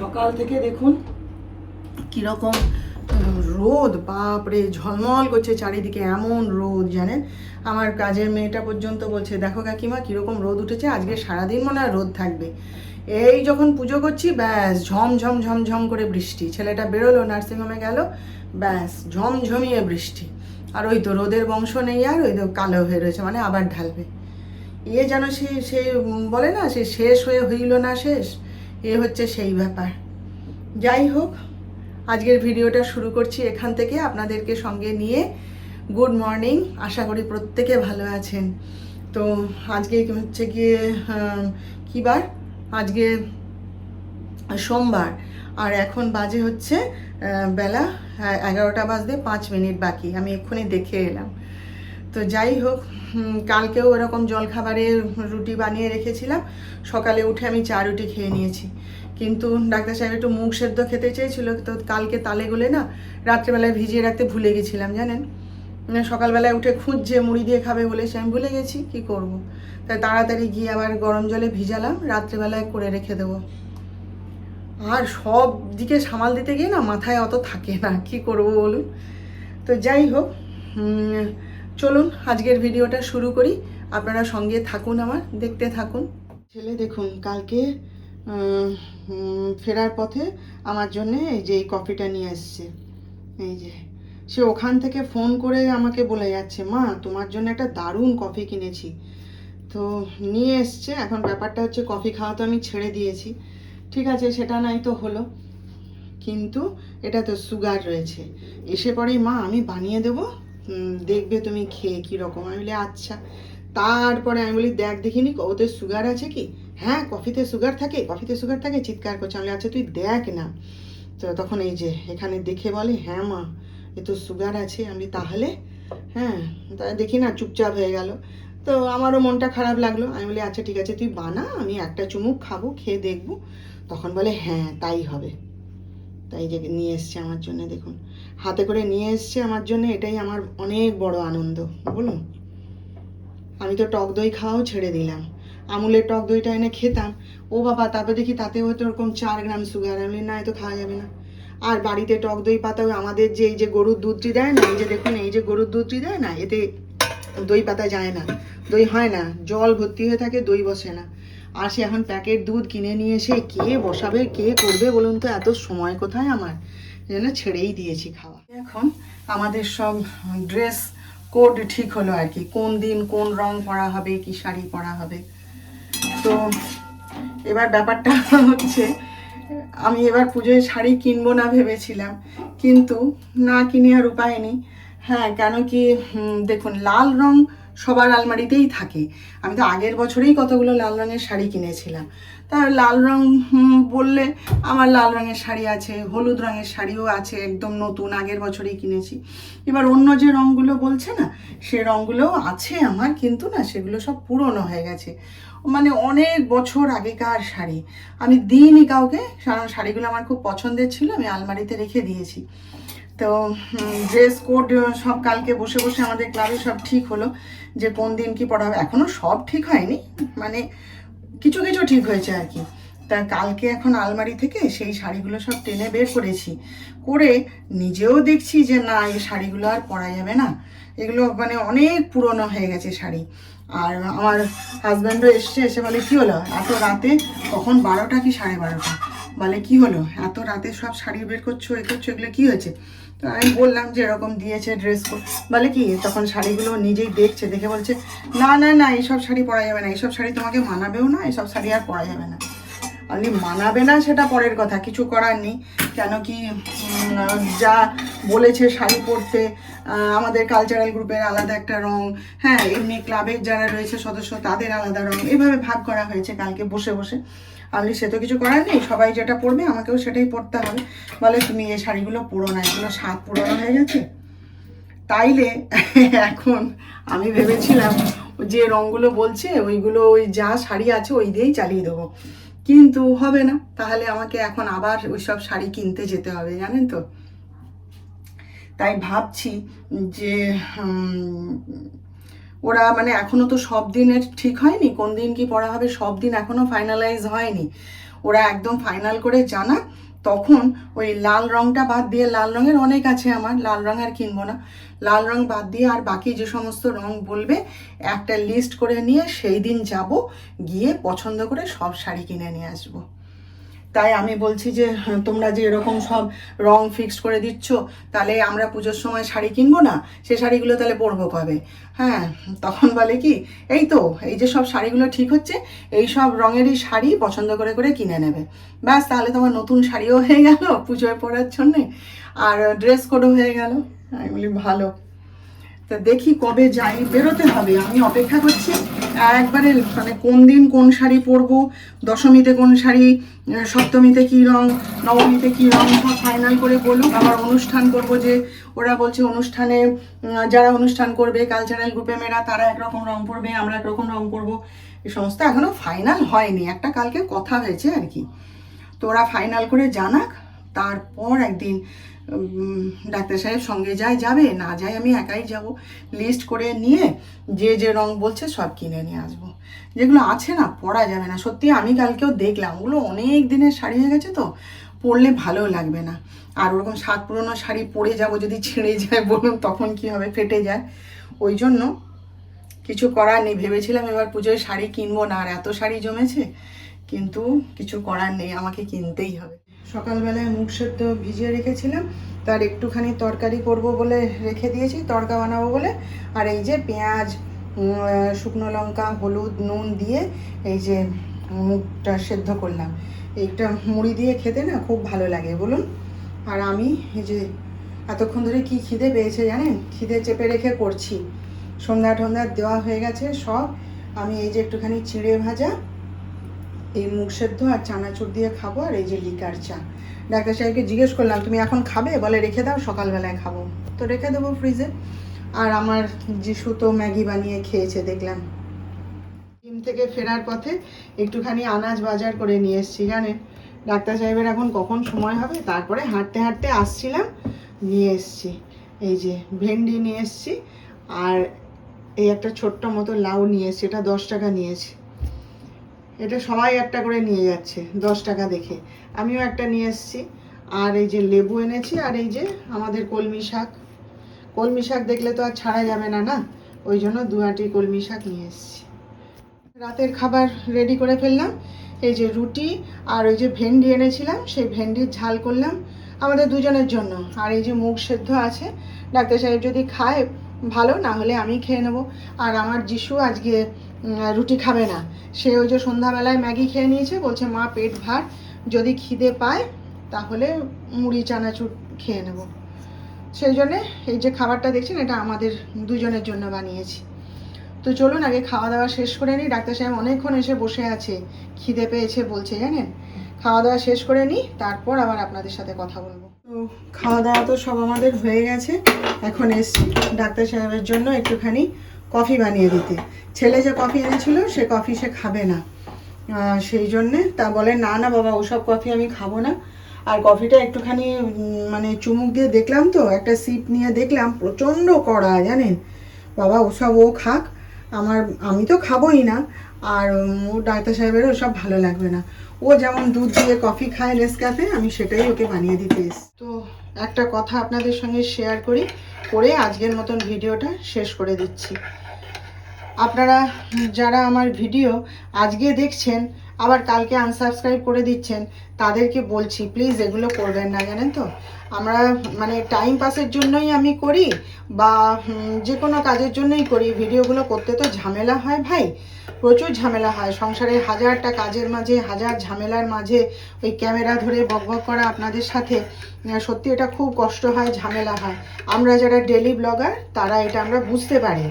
সকাল থেকে দেখুন কীরকম রোদ, বাপরে, ঝলমল করছে চারিদিকে, এমন রোদ, জানেন? আমার কাজের মেয়েটা পর্যন্ত বলছে, দেখো কাকিমা, কীরকম রোদ উঠেছে, আজকে সারাদিন মনে হয় রোদ থাকবে। এই যখন পুজো করছি, ব্যাস ঝমঝম ঝমঝম করে বৃষ্টি। ছেলেটা বেরোলো, নার্সিংহোমে গেল, ব্যাস ঝমঝমিয়ে বৃষ্টি। আর ওই তো রোদের বংশ নেই আর, ওই তো কালো হয়ে রয়েছে মানে আবার ঢালবে। ইয়ে যেন সে সে বলে না, সে শেষ হয়ে হইল না শেষ। এ হচ্ছে সেই ব্যাপার। যাই হোক, আজকের ভিডিওটা শুরু করছি এখান থেকে। আপনাদেরকে সঙ্গে নিয়ে গুড মর্নিং, আশা করি প্রত্যেকে ভালো আছেন। তো আজকে হচ্ছে গিয়ে কী বার? আজকে সোমবার। আর এখন বাজে হচ্ছে বেলা এগারোটা বাজতে পাঁচ মিনিট বাকি। আমি এক্ষুনি দেখে এলাম। তো যাই হোক কালকেও এরকম জলখাবারে রুটি বানিয়ে রেখেছিলাম। সকালে উঠে আমি চা রুটি খেয়ে নিয়েছি। কিন্তু ডাক্তার সাহেব একটু মুখ সেদ্ধ খেতে চেয়েছিল, তো কালকে তালে গলে না রাত্রেবেলায় ভিজিয়ে রাখতে ভুলে গেছিলাম, জানেন? মানে সকালবেলায় উঠে খুঁজছে, মুড়ি দিয়ে খাবে বলে, সে আমি ভুলে গেছি, কি করব। তাই তাড়াতাড়ি গিয়ে আবার গরম জলে ভিজালাম, রাত্রেবেলায় করে রেখে দেবো। আর সব দিকে সামাল দিতে গিয়ে না মাথায় অত থাকে না, কি করব বলুন? তো যাই হোক চলুন, আজকের ভিডিওটা শুরু করি। আপনারা সঙ্গে থাকুন আমার, দেখতে থাকুন। ছেলে, দেখুন, কালকে ফেরার পথে আমার জন্য এই যে এই কফিটা নিয়ে এসছে। এই যে, সে ওখান থেকে ফোন করে আমাকে বলে যাচ্ছে, মা, তোমার জন্য একটা দারুণ কফি কিনেছি। তো নিয়ে এসছে। এখন ব্যাপারটা হচ্ছে, কফি খাওয়া তো আমি ছেড়ে দিয়েছি। ঠিক আছে, সেটা নাই তো হলো। কিন্তু এটা তো সুগার রয়েছে। এসে পরেই মা, আমি বানিয়ে দেবো? দেখবে তুমি খেয়ে কীরকম আমি বলি আচ্ছা। তারপরে আমি বলি, দেখ, দেখিনি ওদের সুগার আছে কি? হ্যাঁ কফিতে সুগার থাকে কফিতে সুগার থাকে। চিৎকার করছে। আমি আচ্ছা তুই দেখ না। তো তখন এই যে, এখানে দেখে বলে হ্যাঁ মা, এ তো সুগার আছে। আমি তাহলে? হ্যাঁ। তা দেখি না, চুপচাপ হয়ে গেল। তো আমারও মনটা খারাপ লাগল। আমি বলি আচ্ছা ঠিক আছে, তুই বানা, আমি একটা চুমুক খাব, খেয়ে দেখব। তখন বলে হ্যাঁ তাই হবে। তাই যে নিয়ে এসছে আমার জন্য, দেখুন। হাতে করে নিয়ে এসছে আমার জন্য, এটাই আমার অনেক বড় আনন্দ, বলুন। আমি তো টক দই খাওয়াও ছেড়ে দিলাম। আমুলের টক দইটা এনে খেতাম। ও বাবা, তারপরে দেখি তাতে হয়তো ওরকম চার গ্রাম সুগার আমি না, এ তো খাওয়া যাবে না। আর বাড়িতে টক দই পাতা আমাদের যে এই যে গরুর দুধটি দেয় না, এই যে দেখুন, এই যে গরুর দুধটি দেয় না, এতে দই পাতা যায় না। দই হয় না, জল ভর্তি হয়ে থাকে, দই বসে না। আর সে এখন প্যাকেট দুধ কিনে নিয়ে এসে কে বসাবে, কে করবে বলুন তো, এত সময় কোথায় আমার? যেন ছেড়েই দিয়েছি খাওয়া। এখন আমাদের সব ড্রেস কোড ঠিক হলো আর কি, কোন দিন কোন রং পরা হবে, কি শাড়ি পরা হবে। তো এবার ব্যাপারটা হচ্ছে, আমি এবার পুজোয় শাড়ি কিনবো না ভেবেছিলাম, কিন্তু না কিনে আর উপায় নেই। হ্যাঁ কেন কি দেখুন, লাল রং সবার আলমারিতেই থাকে। আমি তো আগের বছরেই কতগুলো লাল রঙের শাড়ি কিনেছিলাম। তা লাল রং বললে আমার লাল রঙের শাড়ি আছে, হলুদ রঙের শাড়িও আছে, একদম নতুন, আগের বছরেই কিনেছি। এবার অন্য যে রঙগুলো বলছে না, সে রঙগুলোও আছে আমার, কিন্তু না, সেগুলো সব পুরনো হয়ে গেছে। মানে অনেক বছর আগেকার শাড়ি। আমি দিইনি কাউকে, কারণ শাড়িগুলো আমার খুব পছন্দের ছিল, আমি আলমারিতে রেখে দিয়েছি। তো ড্রেস কোড সব কালকে বসে বসে আমাদের ক্লাবে সব ঠিক হলো যে কোন দিন কি পড়া হবে। এখনও সব ঠিক হয়নি মানে কিছু কিছু ঠিক হয়েছে আর কি। তা কালকে এখন আলমারি থেকে সেই শাড়িগুলো সব টেনে বের করেছি। করে নিজেও দেখছি যে না, এই শাড়িগুলো আর পরা যাবে না। এগুলো মানে অনেক পুরনো হয়ে গেছে শাড়ি। আর আমার হাজব্যান্ডও এসছে, এসে বলে, কী হলো? এত রাতে? কখন বারোটা কি সাড়ে বারোটা? বলে, কি হলো? এত রাতে সব শাড়ি বের করছ, এ করছ, এগুলো কি হয়েছে? তো আমি বললাম যে, এরকম দিয়েছে ড্রেস বলে কি, তখন শাড়িগুলো নিজেই দেখছে, দেখে বলছে, না না না এইসব শাড়ি পরা যাবে না এইসব শাড়ি তোমাকে মানাবেও না এইসব শাড়ি আর পরা যাবে না। আপনি মানাবে না সেটা পরের কথা, কিছু করার নেই। কেন কি যা বলেছে শাড়ি পরতে আমাদের কালচারাল গ্রুপের আলাদা একটা রং হ্যাঁ এমনি ক্লাবের যারা রয়েছে সদস্য, তাদের আলাদা রং, এভাবে ভাগ করা হয়েছে কালকে বসে বসে। আমি সে তো কিছু করার নেই, সবাই যেটা পরবে আমাকেও সেটাই পরতে হবে। বলে, তুমি এই শাড়িগুলো পরো না, এগুলো স্বাদ পুরনো হয়ে গেছে। তাইলে এখন আমি ভেবেছিলাম যে রঙগুলো বলছে, ওইগুলো ওই যা শাড়ি আছে ওই দিয়েই চালিয়ে দেবো। কিন্তু হবে না, তাহলে আমাকে এখন আবার ওই সব শাড়ি কিনতে যেতে হবে, জানেন তো? তাই ভাবছি যে ওরা মানে এখনও তো সব দিনের ঠিক হয়নি, কোন দিন কি পড়া হবে সব দিন এখনও ফাইনালাইজ হয়নি। ওরা একদম ফাইনাল করে জানা, তখন ওই লাল রংটা বাদ দিয়ে, লাল রঙের অনেক আছে আমার, লাল রং আর কিনবো না, লাল রং বাদ দিয়ে আর বাকি যে সমস্ত রং বলবে, একটা লিস্ট করে নিয়ে সেই দিন যাব, গিয়ে পছন্দ করে সব শাড়ি কিনে নিয়ে আসব। তাই আমি বলছি যে হ্যাঁ, তোমরা যে এরকম সব রং ফিক্সড করে দিচ্ছ তাহলে আমরা পুজোর সময় শাড়ি কিনবো না? সে শাড়িগুলো তাহলে পরবো কবে? হ্যাঁ তখন বলে কি এই তো এই যে সব শাড়িগুলো ঠিক হচ্ছে এই সব রঙেরই শাড়ি পছন্দ করে করে কিনে নেবে। ব্যাস তাহলে তোমার নতুন শাড়িও হয়ে গেল পুজোয় পরার জন্যে। আর ড্রেস কোডও হয়ে গেল। আমি বলি ভালো। তা দেখি কবে যাই, বেরোতে হবে। আমি অপেক্ষা করছি একবারে মানে কোন দিন কোন শাড়ি পরবো, দশমীতে কোন শাড়ি সপ্তমীতে কী রং, নবমীতে কী রং, সব ফাইনাল করে বলুক। আবার অনুষ্ঠান করব যে ওরা বলছে অনুষ্ঠানে যারা অনুষ্ঠান করবে কালচারাল গ্রুপে মেয়েরা, তারা একরকম রং পরবে, আমরা একরকম রং পরবো। এই সমস্ত এখনও ফাইনাল হয়নি। একটা কালকে কথা হয়েছে আর কি। তো ওরা ফাইনাল করে জানাক, তারপর একদিন ডাক্তার সাহেব সঙ্গে যায় যাবে, না যায় আমি একাই যাব। লিস্ট করে নিয়ে যে যে রং বলছে সব কিনে নিয়ে আসব। যেগুলো আছে না, পরা যাবে না। সত্যি আমি কালকেও দেখলাম, ওগুলো অনেক দিনের শাড়ি হয়ে গেছে তো, পরলে ভালো লাগবে না। আর ওরকম সাত পুরনো শাড়ি পরে যাব যদি ছিঁড়ে যায় বলুন, তখন কি হবে, ফেটে যায়। ওই জন্য কিছু করার নেই, ভেবেছিলাম এবার পুজোয় শাড়ি কিনবো না, আর এত শাড়ি জমেছে, কিন্তু কিছু করার নেই, আমাকে কিনতেই হবে। সকালবেলায় মুখ সেদ্ধ ভিজিয়ে রেখেছিলাম, তার একটুখানি তরকারি করব বলে রেখে দিয়েছি, তরকা বানাবো বলে। আর এই যে পেঁয়াজ শুকনো লঙ্কা, হলুদ, নুন দিয়ে এই যে মুখটা সেদ্ধ করলাম। এইটা মুড়ি দিয়ে খেতে না খুব ভালো লাগে, বলুন। আর আমি এই যে এতক্ষণ ধরে কি খিদে পেয়েছে জানেন? খিদে চেপে রেখে করছি। সন্ধ্যা টন্ধা দেওয়া হয়ে গেছে সব। আমি এই যে একটুখানি চিড়ে ভাজা এই মুগ সেদ্ধ আর চানাচুর দিয়ে খাব আর এই যে লিকার চা। ডাক্তার সাহেবকে জিজ্ঞেস করলাম, তুমি এখন খাবে? বলে, রেখে দাও, সকালবেলায় খাব। তো রেখে দেবো ফ্রিজে। আর আমার যিশু তো ম্যাগি বানিয়ে খেয়েছে, দেখলাম। জিম থেকে ফেরার পথে একটুখানি আনাজ বাজার করে নিয়ে এসেছি, জানেন? ডাক্তার সাহেবের এখন কখন সময় হবে? তারপরে হাঁটতে হাঁটতে আসছিলাম, নিয়ে এসেছি। এই যে ভেন্ডি নিয়ে এসেছি, আর এই একটা ছোট্ট মতো লাউ নিয়ে এসেছি, এটা দশ টাকা নিয়েছি। এটা সবাই একটা করে নিয়ে যাচ্ছে, দশ টাকা দেখে। আমিও একটা নিয়ে এসেছি। আর এই যে লেবু এনেছি, আর এই যে আমাদের কলমি শাক। কলমি শাক দেখলে তো আর ছাড়া যাবে না না? ওই জন্য দু আটি কলমি শাক নিয়ে এসেছি। রাতের খাবার রেডি করে ফেললাম। এই যে রুটি আর ওই যে ভেন্ডি এনেছিলাম, সেই ভেন্ডির ঝাল করলাম। আমাদের দুজনের জন্য। আর এই যে মুখ সেদ্ধ আছে, ডাক্তার সাহেব যদি খায় ভালো, না হলে আমি খেয়ে নেব। আর আমার যিশু আজকে রুটি খাবে না। সে ওই যে সন্ধ্যাবেলায় ম্যাগি খেয়ে নিয়েছে, বলছে, মা, পেট ভার, যদি খিদে পায়, তাহলে মুড়ি, চানাচুর খেয়ে নেব। সেই জন্যে এই যে খাবারটা দেখছেন, এটা আমাদের দুজনের জন্য বানিয়েছি। তো চলুন, আগে খাওয়া দাওয়া শেষ করে নিই। ডাক্তার সাহেব অনেকক্ষণ এসে বসে আছে, খিদে পেয়েছে বলছে, জানেন? খাওয়া দাওয়া শেষ করে নিই, তারপর আবার আপনাদের সাথে কথা বলব। খাওয়া দাওয়া তো সব আমাদের হয়ে গেছে। এখন এসছি ডাক্তার সাহেবের জন্য একটুখানি কফি বানিয়ে দিতে। ছেলে যে কফি এনেছিল, সে কফি সে খাবে না। সেই জন্যে তা বলে, না না বাবা, ওসব কফি আমি খাব না। আর কফিটা একটুখানি মানে চুমুক দিয়ে দেখলাম তো, একটা সিপ নিয়ে দেখলাম, প্রচণ্ড কড়া, জানেন? বাবা, ওসব ও খাক। আমার, আমি তো খাবোই না। আর ডাক্তার সাহেবেরও ওসব ভালো লাগবে না। ও যেমন দুধ দিয়ে কফি খায় নেসক্যাফে আমি সেটাই ওকে বানিয়ে দিতে তো একটা কথা আপনাদের সঙ্গে শেয়ার করি, করে আজকের মতন ভিডিওটা শেষ করে দিচ্ছি। আপনারা যারা আমার ভিডিও আজকে দেখছেন আবার কালকে আনসাবস্ক্রাইব করে দিচ্ছেন, তাদেরকে বলছি প্লিজ এগুলো করবেন না, জানেন তো? আমরা মানে টাইম পাসের জন্যই আমি করি বা যে কোনো কাজের জন্যই করি। ভিডিওগুলো করতে তো ঝামেলা হয় ভাই, প্রচুর ঝামেলা হয়। সংসারে হাজারটা কাজের মাঝে, হাজার ঝামেলার মাঝে ওই ক্যামেরা ধরে বকবক করা আপনাদের সাথে সত্যি এটা খুব কষ্ট হয়, ঝামেলা হয়। আমরা যারা ডেলি ব্লগার তারা এটা আমরা বুঝতে পারি।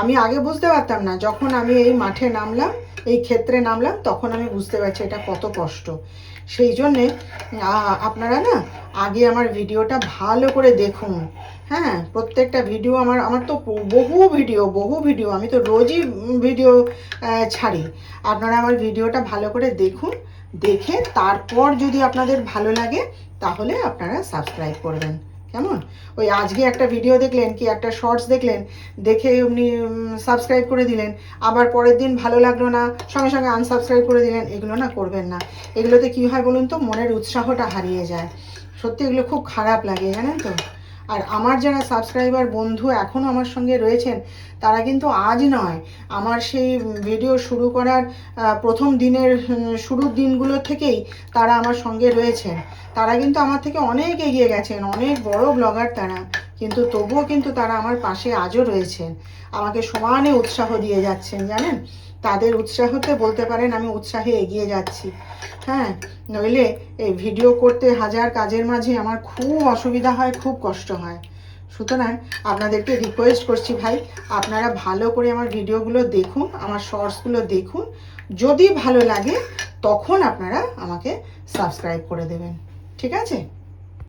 আমি আগে বুঝতে পারতাম না, যখন আমি এই মাঠে নামলাম এই ক্ষেত্রে নামলাম, তখন আমি বুঝতে পারছি এটা কত কষ্ট। সেই জন্যে আপনারা না আগে আমার ভিডিওটা ভালো করে দেখুন। হ্যাঁ প্রত্যেকটা ভিডিও আমার আমার তো বহু ভিডিও বহু ভিডিও, আমি তো রোজই ভিডিও ছাড়ি। আপনারা আমার ভিডিওটা ভালো করে দেখুন, দেখে তারপর যদি আপনাদের ভালো লাগে, তাহলে আপনারা সাবস্ক্রাইব করবেন। কেমন? ওই আজকে একটা ভিডিও দেখলেন কি একটা শর্টস দেখলেন, দেখে আপনি সাবস্ক্রাইব করে দিলেন, আবার পরের দিন ভালো লাগল না, সঙ্গে সঙ্গে আনসাবস্ক্রাইব করে দিলেন, এগুলো না করবেন না। এগুলোতে কী হয় বলুন তো, মনের উৎসাহটা হারিয়ে যায়। সত্যি এগুলো খুব খারাপ লাগে, জানেন তো? আর আমার যারা সাবস্ক্রাইবার বন্ধু এখনও আমার সঙ্গে রয়েছেন, তারা কিন্তু আজ নয়, আমার সেই ভিডিও শুরু করার প্রথম দিনের শুরুর দিনগুলো থেকেই তারা আমার সঙ্গে রয়েছেন। তারা কিন্তু আমার থেকে অনেক এগিয়ে গেছেন, অনেক বড় ব্লগার তারা, কিন্তু তবুও কিন্তু তারা আমার পাশে আজও রয়েছেন। আমাকে সমানে উৎসাহ দিয়ে যাচ্ছেন, জানেন? তাদের উৎসাহতে বলতে পারেন আমি উৎসাহে এগিয়ে যাচ্ছি। হ্যাঁ নইলে এই ভিডিও করতে হাজার কাজের মাঝে আমার খুব অসুবিধা হয়, খুব কষ্ট হয়। সুতরাং আপনাদেরকে রিকোয়েস্ট করছি ভাই, আপনারা ভালো করে আমার ভিডিওগুলো দেখুন, আমার শর্টসগুলো দেখুন। যদি ভালো লাগে, তখন আপনারা আমাকে সাবস্ক্রাইব করে দেবেন। ঠিক আছে?